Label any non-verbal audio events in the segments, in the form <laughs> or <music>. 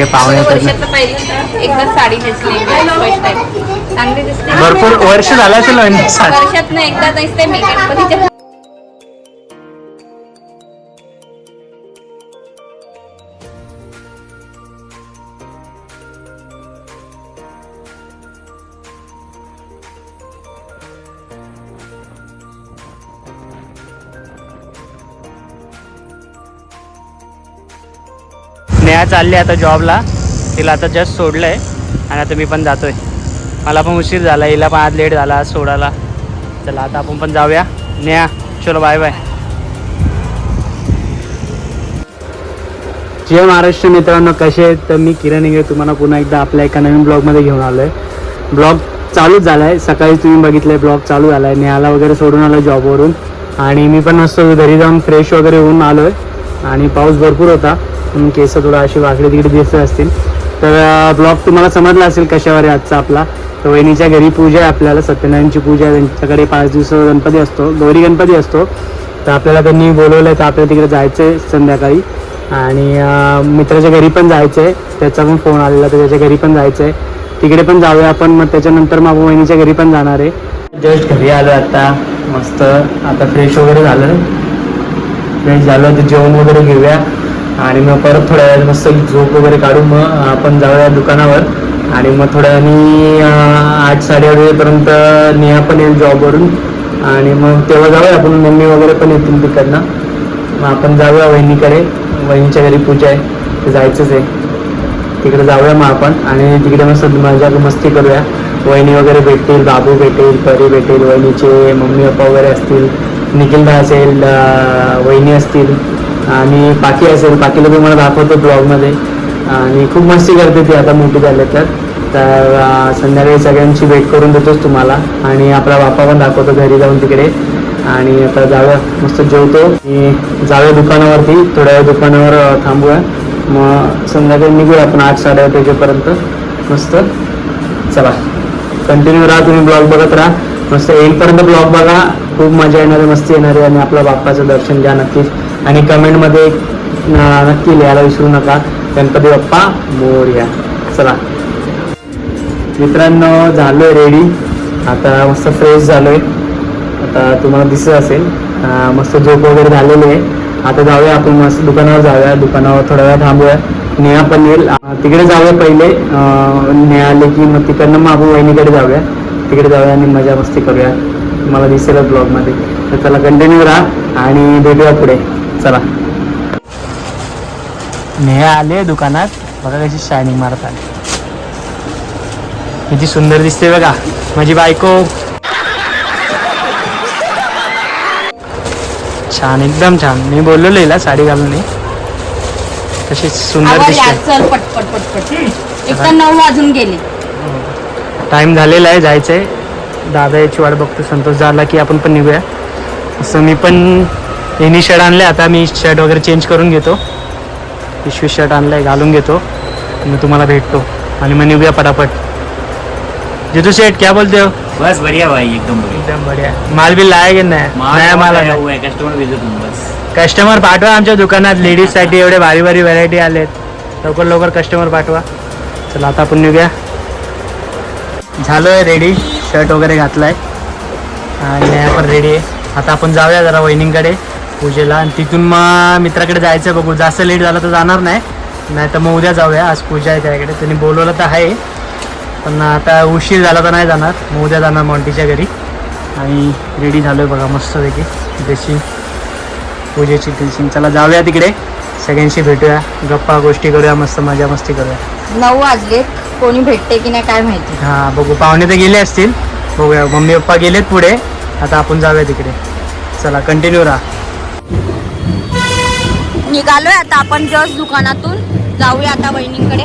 सगळे पाहुणे येतात ना. वर्षाचं पहिल्यांदा एकदा साडी नेसली मी फर्स्ट टाइम चांगली दिसते भरपूर वर्ष झालं असेल वर्षात एकदा दिसते मी गणपतीच्या स्नेहा चालली आता जॉबला. तिला आता जस्ट सोडलं आहे आणि आता मी पण जातो आहे मला पण उशीर झाला. हिला पण आज लेट झाला आज सोडायला. चला आता आपण पण जाऊया. नेहा चलो बाय बाय जय महाराष्ट्र मित्रांनो कसे आहेत? तर मी किरण इंगे तुम्हाला पुन्हा एकदा आपल्या एका नवीन ब्लॉगमध्ये घेऊन आलो आहे ब्लॉग चालूच झाला आहे सकाळी तुम्ही बघितलं आहे ब्लॉग चालू झाला आहे नेहाला वगैरे सोडून आलो जॉबवरून आणि मी पण मस्त घरी जाऊन फ्रेश वगैरे होऊन आलो आहे आणि पाऊस भरपूर होता. म्हणून केस थोडं अशी वाकडे तिकडे दिसत असतील. तर ब्लॉग तुम्हाला समजला असेल कशावर आहे आजचा आपला. तर वहिनीच्या घरी पूजा आहे आपल्याला सत्यनारायणची पूजा आहे. त्यांच्याकडे पाच दिवस गणपती असतो गौरी गणपती असतो. तर आपल्याला त्यांनी बोलवलं आहे तर आपल्याला तिकडे जायचं आहे संध्याकाळी. आणि मित्राच्या घरी पण जायचं आहे त्याचा पण फोन आलेला तर त्याच्या घरी पण जायचं आहे तिकडे पण जाऊया आपण मग त्याच्यानंतर मग वहिनीच्या घरी पण जाणार आहे. जस्ट घरी आलो आता मस्त. आता फ्रेश वगैरे झालं. फ्रेश झालं तर जेवण वगैरे घेऊया. आणि मग परत थोड्या वेळ मस्त झोप वगैरे काढून मग आपण जाऊया दुकानावर. आणि मग थोड्या वेळाने आठ साडेआठ वाजेपर्यंत नेहा पण येईल जॉबवरून आणि मग तेव्हा जाऊया आपण मम्मी वगैरे पण येतील तिकडनं. मग आपण जाऊया वहिनीकडे. वहिनीच्या घरी पूजा आहे जायचंच आहे. तिकडे जाऊया मग आपण आणि तिकडे मस्त मजा मस्ती करूया. वहिनी वगैरे भेटतील बाबू भेटेल परी भेटेल वहिनीचे मम्मी पप्पा वगैरे असतील निखिलदा असेल वहिनी असतील. आणि बाकी असेल बाकीला तुम्हाला दाखवतो ब्लॉगमध्ये. आणि खूप मस्ती करते ती आता मोठी झाले तर तर संध्याकाळी सगळ्यांची भेट करून देतोच तुम्हाला. आणि आपला बाप्पा पण दाखवतो घरी जाऊन तिकडे. आणि आता जाऊया मस्त जेवतो. आणि जाऊया दुकानावरती थोड्या वेळ दुकानावर थांबूया. मग संध्याकाळी निघूया आपण आठ साडेआठ वाजेपर्यंत. मस्त? चला. कंटिन्यू राहा तुम्ही ब्लॉग बघत राहा. मस्त येईलपर्यंत ब्लॉग बघा. खूप मजा येणार आहे मस्ती येणार आहे आणि आपल्या बाप्पाचं दर्शन घ्या नक्कीच. आणि कमेंटमध्ये नक्की लिहायला विसरू नका. गणपती बाप्पा मोर्या. चला. मित्रांनो झालोय रेडी आता मस्त फ्रेश झालोय. आता तुम्हाला दिसत असेल. मस्त झोप वगैरे झालेली आहे. आता जाऊया आपण मस्त दुकानावर जाऊया. दुकानावर थोडा वेळ थांबूया. नेहा पण येईल. तिकडे जाऊया पहिले. अं, नेहा आले की मग तिकडनं मग आपण वहिनीकडे जाऊया. तिकडे जाऊया आणि मजा मस्ती करूया. मला दिसेल ब्लॉगमध्ये तर त्याला कंटिन्यू राहा आणि भेटूया पुढे. चला. नेहा आले दुकानात बघा कशी शायनिंग मारतात किती सुंदर दिसते बघा माझी बायको. छान एकदम छान. मी बोललेलो हिला साडी घालून ये. कशी सुंदर आवाज दिसते. चल पटपट पटपट एक तर नऊ वाजून गेले. टाइम झालेला आहे जायचंय. दादा याची वाट बघतो संतोष झाला की आपण पण निघूया. असं मी पण यांनी शर्ट आणले. आता मी शर्ट वगैरे चेंज करून घेतो. पिशवी शर्ट आणलाय घालून घेतो. मग तुम्हाला भेटतो. आणि मग निघूया पटापट. जितू शेठ क्या बोलते हो? बस बढ़िया भाई एकदम एकदम बढ़िया. माल बिल लाया की नाही? नया माल आया आला. हुआ है कस्टमर बस. कस्टमर पाठवा आमच्या दुकानात. लेडीजसाठी एवढे भारी भारी व्हरायटी आलेत. लवकर लवकर कस्टमर पाठवा. चला आता आपण निघूया. झालोय रेडी शर्ट वगैरे घातलाय. आणि आपण रेडी आहे. आता आपण जाऊया जरा वहिनींकडे. पूजेला. आणि तिथून मग मित्राकडे जायचं बघू. जास्त लेट झालं तर जाणार नाही. नाही तर मग उद्या जाऊया. आज पूजा आहे त्याकडे. त्यांनी बोलवलं तर आहे. पण आता उशीर झाला तर नाही जाणार. मग उद्या जाणार मॉन्टीच्या घरी. आणि रेडी झालोय बघा मस्तपैकी. ड्रेसिंग पूजेची ड्रेसिंग चला जाऊया तिकडे. सगळ्यांशी भेटूया. गप्पा गोष्टी करूया. मस्त मजा मस्ती करूया. नऊ वाजले. कोणी भेटते की नाही काय माहिती. हा बघू. पाहुणे तर गेले असतील. बघूया. मम्मी पप्पा गेलेत पुढे. आता आपण जाऊया तिकडे. चला कंटिन्यू राहा. निघालोय आता आपण जस्ट दुकानातून. जाऊया आता वहिनींकडे.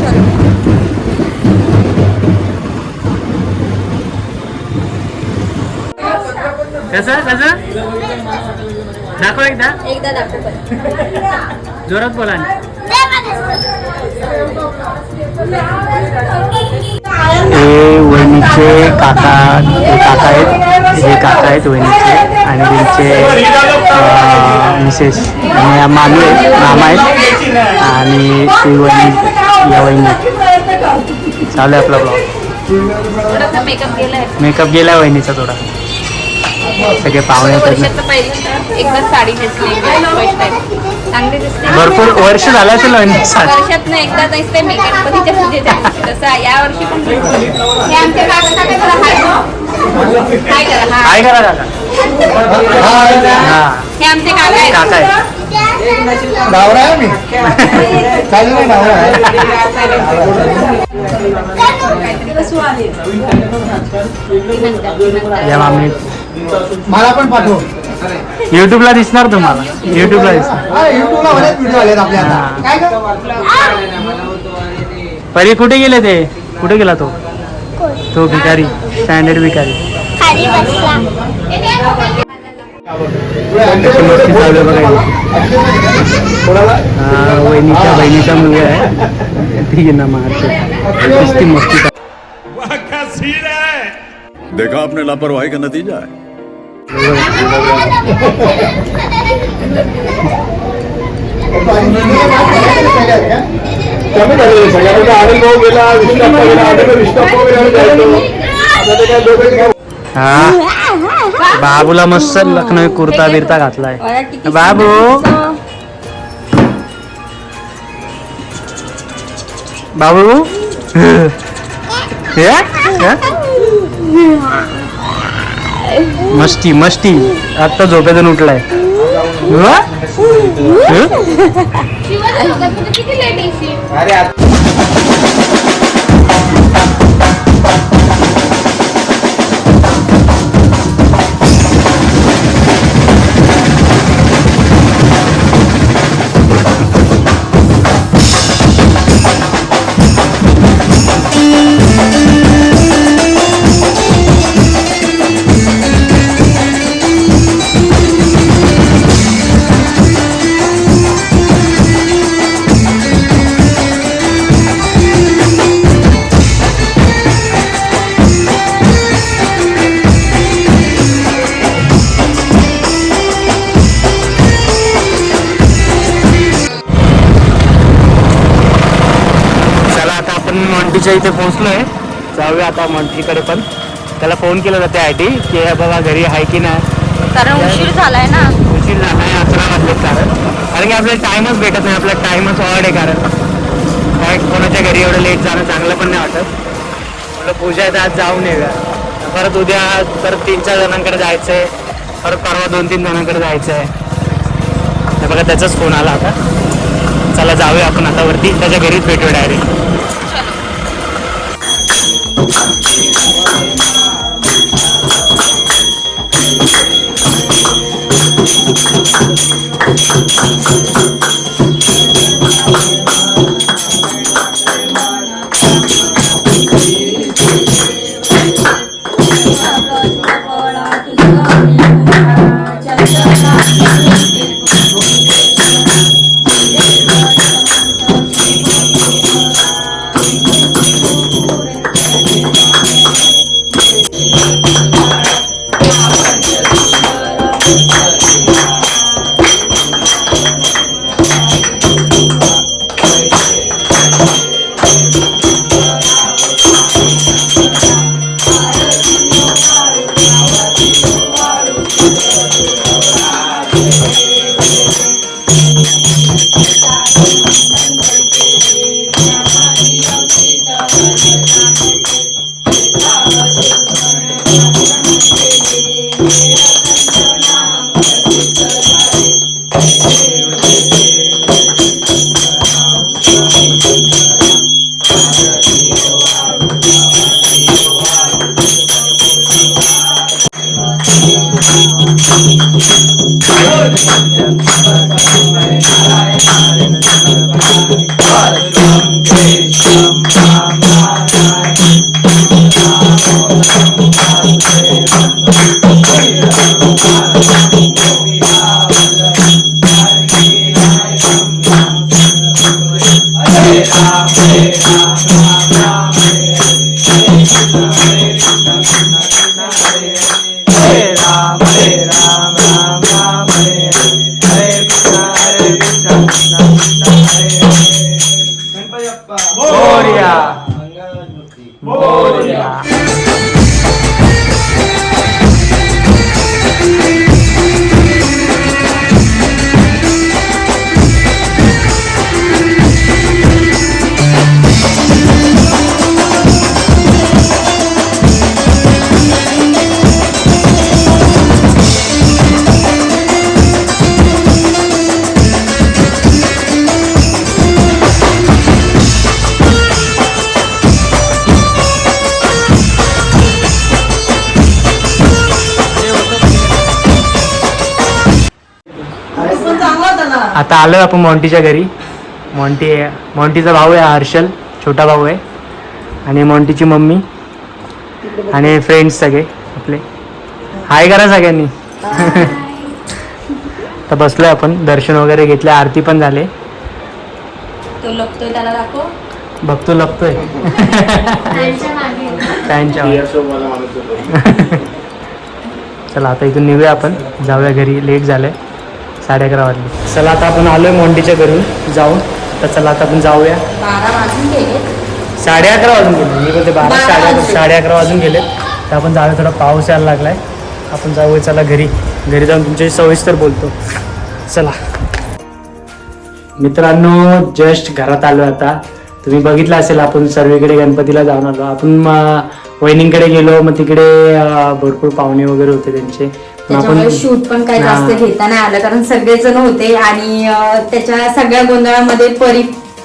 चलो. कसं कसं? दाखव एकदा. एकदा दाखव जोरात बोला ना. हे वहिनीचे काका हे काका आहेत. हे काका आहेत वहिनीचे. आणि त्यांचे मिसेस आणि या मामी आहेत मामा आहेत. आणि ती वहिनी या वहिनी. चालू आहे आपला ब्लॉग. मेकअप गेला वहिनीचा थोडा. सगळे पाहुणे एकदा साडी नेसली चांगली दिसते. भरपूर वर्ष झालं असेल वर्षात ना एकदा दिसते मी गणपतीच्या पूजेच्या तसं या वर्षी पण हे आमच्या काय करा हाय हाय करा हा. काय करा काका. हा. हे आमचे काका आहेत. काका आहे आहे मी चालेल ना डावरा या मामी मला पण पाठव. युट्यूबला दिसणार तुम्हाला. युट्यूबला दिसणार. हा. युट्यूबला बरेच व्हिडिओ आलेत आपल्या आता हा. काय गं? परी कुठे गेले ते? कुठे गेला तो? तो भिकारी स्टँडर्ड भिकारी. खाली बसला. कशी मस्ती चालू आहे बघा इथे. हा, वहिनीच्या बहिणीचा मुलगा आहे. ती ना मारते. नुसती मस्ती चालू. देखा आपने लापरवाही का नतीजा है। हा. बाबूला मस्त लखनवी कुर्ता बिरता घातलाय. बाबू. बाबू. <laughs> हे? मस्ती मस्ती. आत्ता झोपेतून उठलाय. <laughs> ह? आपण मॉन्टीच्या इथे पोहोचलोय. जाऊया आता मॉन्टीकडे पण. त्याला फोन केला होता त्यासाठी की हे बघा घरी आहे की नाही. कारण उशीर झालाय ना. उशीर झाला आहे अकरा वाजले कारण. कारण की आपल्याला टाइमच भेटत नाही आपला टाइमच ऑड आहे कारण. काय कोणाच्या घरी एवढं लेट जाणं चांगलं पण नाही वाटत. म्हटलं पूजा आहे तर आज जाऊन येऊया. परत उद्या परत तीन चार जणांकडे जायचं आहे परत परवा दोन तीन जणांकडे जायचं आहे तर बघा त्याचाच फोन आला आता. चला जाऊया आपण आता वरती. त्याच्या घरीच भेटूया डायरेक्ट Thank you. आता आलो आपण मॉन्टीच्या घरी. मॉन्टी मॉन्टीचा भाऊ आहे हर्षल छोटा भाऊ आहे. आणि मॉन्टीची मम्मी. आणि फ्रेंड्स सगळे आपले. हाय करा सगळ्यांनी. तर बसलोय आपण. दर्शन वगैरे घेतले आरती पण झाले. तो लपतोय त्याला दाखव. बघतो लपतोय. त्यांच्या <laughs> चला आता इथून निघूया आपण. जाऊया घरी लेट झालंय. साडे अकरा वाजले. चला आता आपण आलोय मोंडीच्या घरून जाऊन. तर चला आता आपण जाऊया. बारा वाजून गेले. साडे अकरा वाजून गेले. मी बोलते बारा साडे अकरा. साडे अकरा वाजून गेले तर आपण जाऊया थोडा पाऊस यायला लागलाय. आपण जाऊया चला घरी. घरी जाऊन तुमच्याशी सविस्तर बोलतो. चला. मित्रांनो जस्ट घरात आलो आता. तुम्ही बघितलं असेल आपण सर्वीकडे गणपतीला जाऊन आलो. आपण वहिनींकडे गेलो मग तिकडे भरपूर पाहुणे वगैरे होते त्यांचे. त्याच्यामुळे शूट पण काही जास्त. घेता नाही आलं कारण सगळेजण होते आणि त्याच्या सगळ्या गोंधळामध्ये परी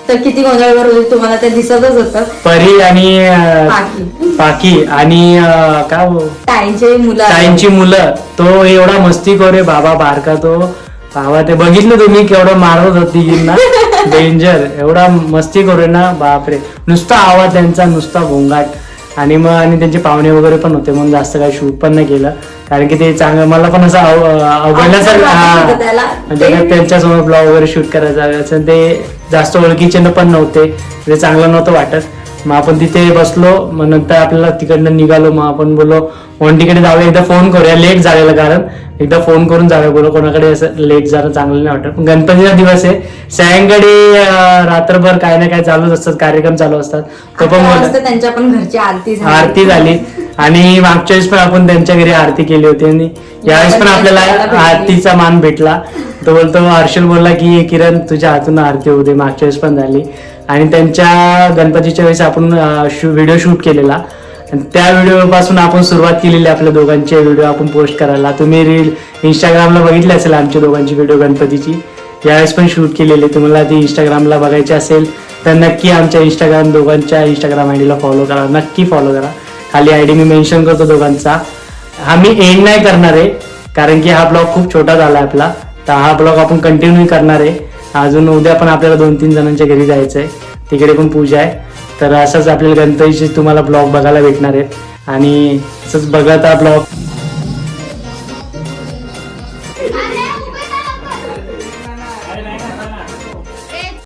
तर किती गोंधळवर होती तुम्हाला ते दिसतच होतं. परी आणि पाकी. आणि काय हो? ताईंचे मुलं ताईंची मुलं. तो एवढा मस्ती करे बाबा बारका तो. बाबा ते बघितलं तुम्ही केवढं मारत होती ना डेंजर एवढा मस्ती करे ना बापरे. नुसता आवाज त्यांचा नुसता गोंगाट आणि मग आणि त्यांचे पाहुणे वगैरे पण होते म्हणून जास्त काही शूट पण नाही केलं. कारण की ते चांगलं मला पण असं होतं त्याला. म्हणजे त्यांच्यासमोर ब्लॉग वगैरे शूट करायचा असं ते जास्त ओळखीचे पण नव्हते. ते चांगलं नव्हतं वाटत. मग आपण तिथे बसलो मग नंतर आपल्याला तिकडनं निघालो मग आपण बोललो वंटीकडे जाऊया एकदा फोन करूया लेट झालेलं कारण. एकदा फोन करून जाऊया बोलो कोणाकडे असं लेट झालं चांगलं नाही वाटत. पण गणपतीचा दिवस आहे. सायंकाळी रात्रभर काय ना काय चालूच असतात कार्यक्रम चालू असतात. तो पण त्यांच्या पण घरची आरती आरती झाली. आणि मागच्या वेळेस पण आपण त्यांच्या घरी आरती केली होती आणि यावेळेस पण आपल्याला आरतीचा मान भेटला. तो बोलतो हर्षल बोलला की किरण तुझ्या हातून आरती होते मागच्या वेळेस पण झाली. आणि त्यांच्या गणपतीच्या वेळेस आपण व्हिडिओ शूट केलेला. त्या व्हिडिओ पासून आपण सुरुवात केलेली आपल्या दोघांचे व्हिडिओ आपण पोस्ट करायला. तुम्ही रील इंस्टाग्रामला बघितले असेल आमच्या दोघांची व्हिडिओ गणपतीची? यावेळेस पण शूट केलेली. तुम्हाला ती इंस्टाग्रामला बघायची असेल तर नक्की आमच्या इंस्टाग्राम दोघांच्या इंस्टाग्राम आय डीला फॉलो करा. नक्की फॉलो करा. खाली आय डी मी मेन्शन करतो दोघांचा. हा मी एंड नाही करणार आहे कारण की हा ब्लॉग खूप छोटा झाला आहे आपला. तर हा ब्लॉग आपण कंटिन्यू करणार आहे. अजून उद्या पण आपल्याला दोन तीन जणांच्या घरी जायचं आहे तिकडे पण पूजा आहे. तर असंच आपल्याला गणपतीचे तुम्हाला ब्लॉग बघायला भेटणार आहेत आणि असंच बघत हा ब्लॉग.